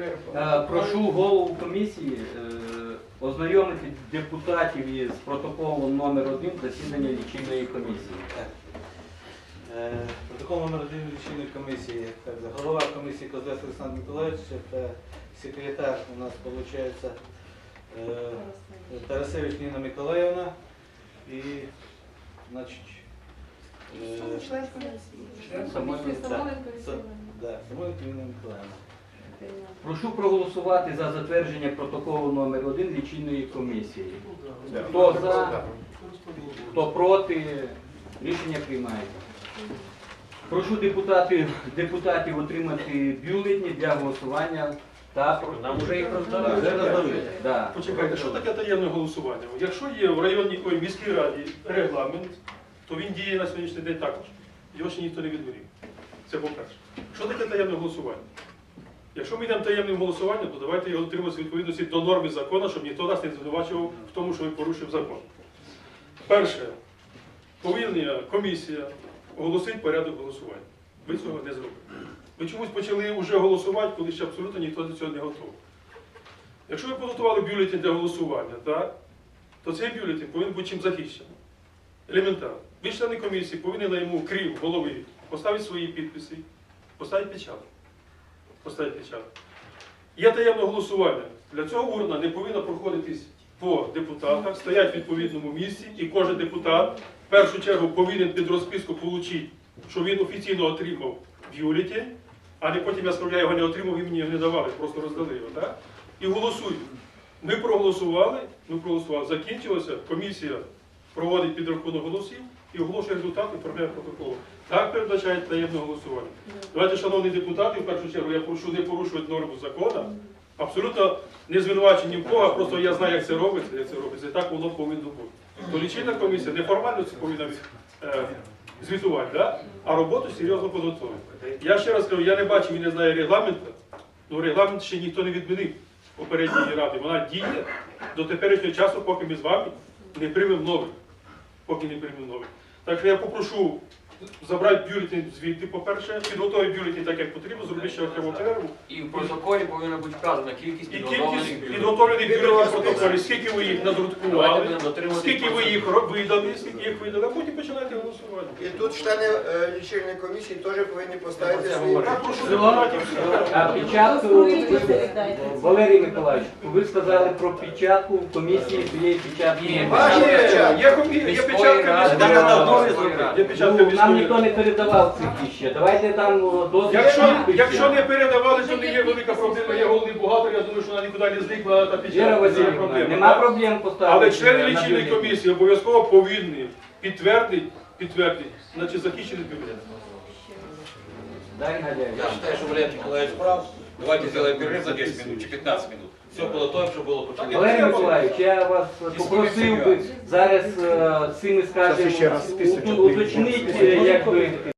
Е, Прошу голову комісії е, ознайомити депутатів із протоколом номер 1 засідання лічильної комісії. Е, Протокол номер один лічильної комісії. Так, голова комісії Козлець Олександр Миколаївич та секретар у нас виходить Тарасевич Ніна Миколаївна і значить е, Самойленко Ніна Миколаївна. Прошу проголосувати за затвердження протоколу номер 1 лічильної комісії. Хто за, хто проти, рішення приймається. Прошу депутатів, депутатів отримати бюлетні для голосування та Нам вже їх роздали. Вже роздали. Да. Почекайте, що таке таємне голосування? Якщо є в районній ой, міській раді регламент, то він діє на сьогоднішній день також. Його ще ніхто не відмінив. Це по-перше. Що таке таємне голосування? Якщо ми йдемо таємним голосуванням, то давайте його дотримуватися відповідності до норми закону, щоб ніхто нас не звинувачував в тому, що ми порушуємо закон. Перше, повинна комісія оголосити порядок голосування. Ви цього не зробили. Ви чомусь почали вже голосувати, коли ще абсолютно ніхто до цього не готовий. Якщо ви підготували бюлетень для голосування, так, то цей бюлетень повинен бути чим захищений. Елементарно. Ви, члени комісії, повинні на йому, крім голови, поставити свої підписи, поставити печатку. Поставити печатку. Є таємне голосування. Для цього урна не повинна проходитись по депутатах, стоять в відповідному місці, і кожен депутат в першу чергу повинен під розписку отримати, що він офіційно отримав бюлетень, а не потім я я його не отримав і мені його не давали, просто роздали його. Так? І голосують. Ми проголосували, ми проголосували, закінчилося, комісія проводить підрахунок голосів і оголошує результати, оформляє протокол. Так передбачає таємне голосування. Давайте, шановні депутати, в першу чергу я прошу не порушувати норму закону. Абсолютно не звинувачені в кого, просто я знаю, як це робиться, як це робиться, і так воно повинно бути. То лічильна комісія неформально це повинна е, звітувати, да? а роботу серйозно підготовити. Я ще раз кажу, я не бачив і не знаю регламенту, але регламент ще ніхто не відмінив попередньої ради. Вона діє до теперішнього часу, поки ми з вами не приймемо новий. Поки не приймемо новий. Так що я попрошу забрати бюлетень звідти, по-перше, підготовити бюлетень так, як потрібно, зробити ще окрему перерву. І в протоколі повинна бути вказана кількість І підготовлених бюлетенів. підготовлених бюлетенів в протоколі, скільки ви їх Давайте надрукували, будемо дотримуватись скільки ви їх ро- видали, скільки їх видали, а потім починайте голосувати. І тут члени е, лічильної комісії теж повинні поставити Це свої. Я прошу Все. А печатку, Валерій Миколаївич, ви сказали про печатку в комісії цієї печатки. Ні. Бачите? є, є, комі- є печатка міської так, ради. міської ради. Печатка Ну, нам ніхто не передавав ці ще. Давайте там дозвіл. Якщо, не передавали, то не є велика проблема. Я головний бухгалтер, я думаю, що вона нікуди не зникла та Віра час Васильівна, проблема. нема проблем поставити. Але члени на лічильної комісії обов'язково повинні підтвердити, підтвердити, значить захищений бюлетень. Дай Надя. Я считаю, что Валерий Николаевич прав. Давайте сделаем перерыв за 10 минут, чи 15 минут. Все было то, что было почему. Валерій Миколаївич, я вас попросив би зараз е, цими, скажімо, Щас ще раз списочок уточнити, якби